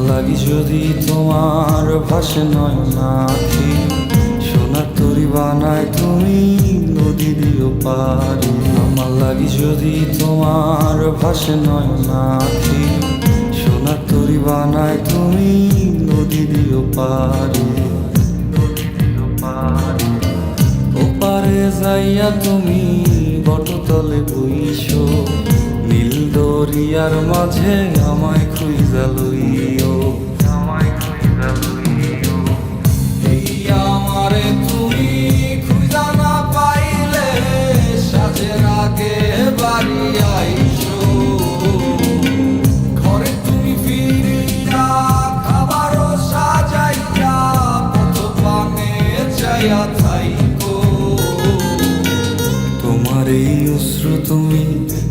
লাগি যদি তোমার ভাসে নয় নাকি সোনার তরি বানায় তুমি নদী দিও পারি আমার লাগি যদি তোমার ভাসে নয় নাকি সোনার তরি বানায় তুমি নদী দিও পারি ওপারে যাইয়া তুমি বটতলে বইছো দরিয়ার মাঝে আমায় খুঁজা লইও। আমায় খুঁজা লইও এই আমারে তুমি খুঁজা না পাইলে সাজের আগে বাড়ি আইছো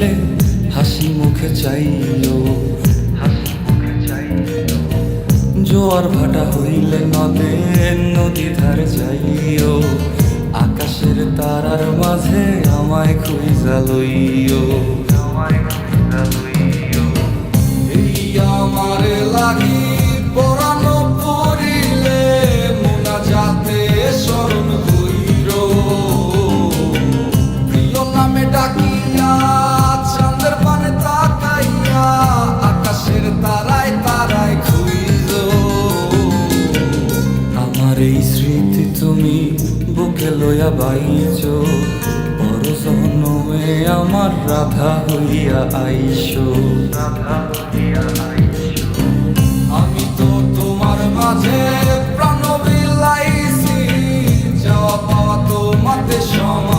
শুনিলে হাসি মুখে চাইল। জোয়ার ভাটা হইলে নদে, নদী ধার যাইও। আকাশের তারার মাঝে আমায় খুঁজা লইও। আমায় খুঁজা লইও। বুকে লইয়া বাইচ পরসহন আমার রাধা হইয়া আইস রাধা হইয়া আইস আমি তো তোমার মাঝে প্রাণ বিলাইছি, যাওয়া পাওয়া তোমাতে সম